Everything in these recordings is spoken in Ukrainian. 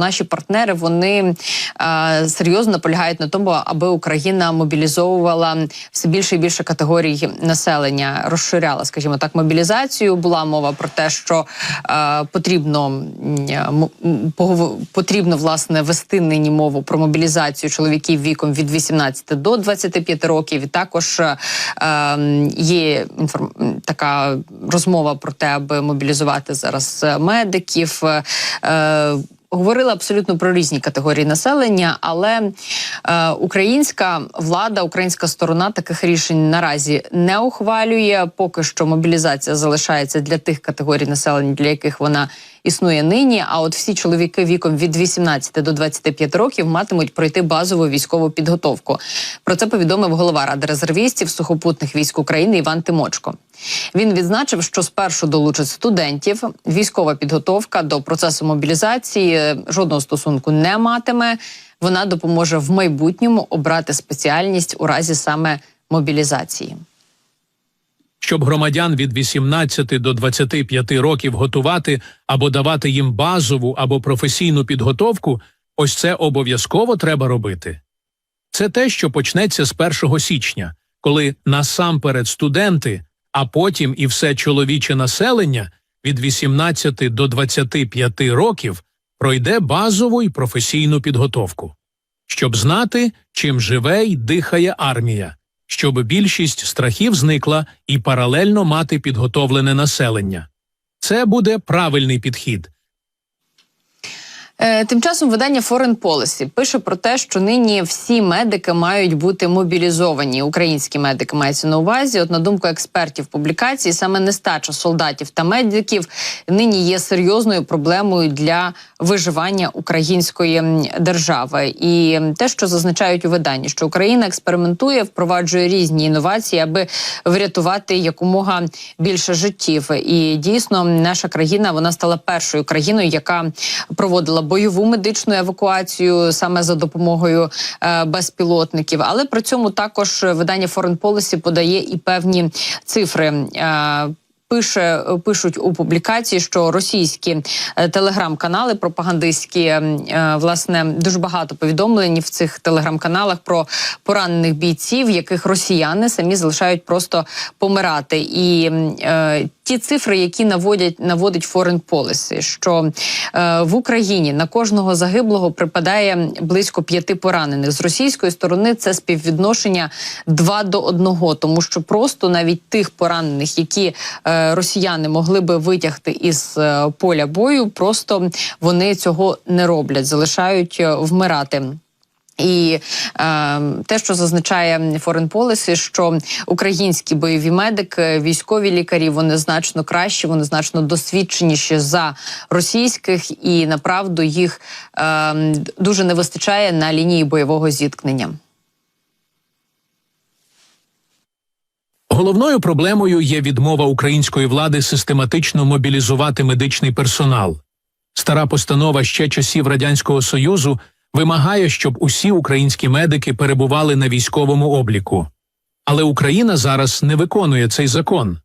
Наші партнери вони е, серйозно наполягають на тому, аби Україна мобілізовувала все більше і більше категорій населення, розширяла, скажімо так, мобілізацію. Була мова про те, що е, потрібно потрібно власне вести нині мову про мобілізацію чоловіків віком від 18 до 25 років. І також е, є інформ... така розмова про те, аби мобілізувати зараз е, медиків. е, Говорила абсолютно про різні категорії населення, але е, українська влада, українська сторона таких рішень наразі не ухвалює. Поки що мобілізація залишається для тих категорій населення, для яких вона існує нині. А от всі чоловіки віком від 18 до 25 років матимуть пройти базову військову підготовку. Про це повідомив голова ради резервістів сухопутних військ України Іван Тимочко. Він відзначив, що спершу долучать студентів. Військова підготовка до процесу мобілізації е, жодного стосунку не матиме. Вона допоможе в майбутньому обрати спеціальність у разі саме мобілізації. Щоб громадян від 18 до 25 років готувати або давати їм базову або професійну підготовку, ось це обов'язково треба робити. Це те, що почнеться з 1 січня, коли насамперед студенти, а потім і все чоловіче населення від 18 до 25 років пройде базову і професійну підготовку, щоб знати, чим живе й дихає армія щоб більшість страхів зникла і паралельно мати підготовлене населення. Це буде правильний підхід. Е, Тим часом видання Foreign Policy пише про те, що нині всі медики мають бути мобілізовані. Українські медики мається на увазі. От на думку експертів публікації, саме нестача солдатів та медиків нині є серйозною проблемою для виживання української держави. І те, що зазначають у виданні, що Україна експериментує, впроваджує різні інновації, аби врятувати якомога більше життів. І дійсно, наша країна вона стала першою країною, яка проводила бойову медичну евакуацію саме за допомогою е, безпілотників. Але при цьому також видання Foreign Policy подає і певні цифри. Е, Пише пишуть у публікації, що російські е, телеграм-канали пропагандистські власне дуже багато повідомлень в цих телеграм-каналах про поранених бійців, яких росіяни самі залишають просто помирати. І ті цифри, які наводять наводить Foreign Policy, що е, в Україні на кожного загиблого припадає близько п'яти поранених з російської сторони. Це співвідношення 2 до 1, тому що просто навіть тих поранених, які е, росіяни могли би витягти із е, поля бою, просто вони цього не роблять, залишають е, вмирати. І е, те, що зазначає Foreign Policy, що українські бойові медики, військові лікарі, вони значно кращі, вони значно досвідченіші за російських, і направду їх е, дуже не вистачає на лінії бойового зіткнення. Головною проблемою є відмова української влади систематично мобілізувати медичний персонал. Стара постанова ще часів Радянського Союзу вимагає, щоб усі українські медики перебували на військовому обліку. Але Україна зараз не виконує цей закон.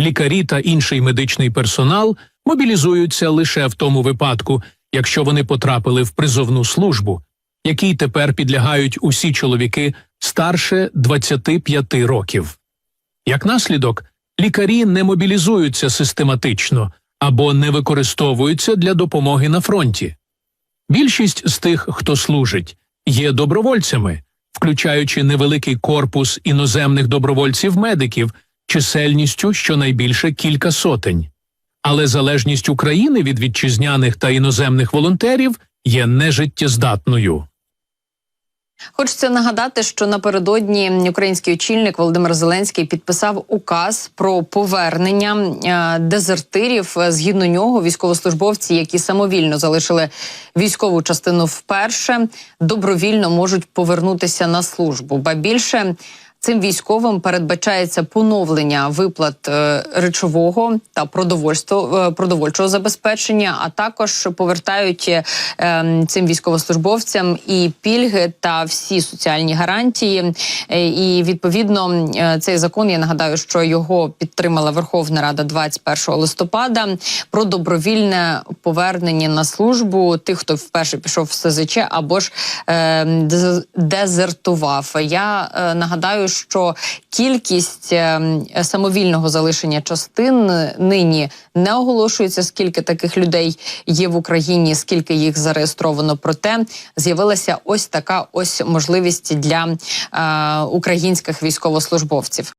Лікарі та інший медичний персонал мобілізуються лише в тому випадку, якщо вони потрапили в призовну службу, якій тепер підлягають усі чоловіки старше 25 років. Як наслідок, лікарі не мобілізуються систематично або не використовуються для допомоги на фронті. Більшість з тих, хто служить, є добровольцями, включаючи невеликий корпус іноземних добровольців-медиків чисельністю щонайбільше кілька сотень. Але залежність України від вітчизняних та іноземних волонтерів є нежиттєздатною. Хочеться нагадати, що напередодні український очільник Володимир Зеленський підписав указ про повернення е, дезертирів. Згідно нього, військовослужбовці, які самовільно залишили військову частину вперше, добровільно можуть повернутися на службу. Ба більше Цим військовим передбачається поновлення виплат е, речового та е, продовольчого забезпечення, а також повертають е, ем, цим військовослужбовцям і пільги та всі соціальні гарантії. І відповідно цей закон я нагадаю, що його підтримала Верховна Рада 21 листопада про добровільне повернення на службу тих, хто вперше пішов в СЗЧ або ж е, дезертував. Я е, що кількість е, самовільного залишення частин нині не оголошується, скільки таких людей є в Україні, скільки їх зареєстровано. Проте з'явилася ось така ось можливість для е, українських військовослужбовців.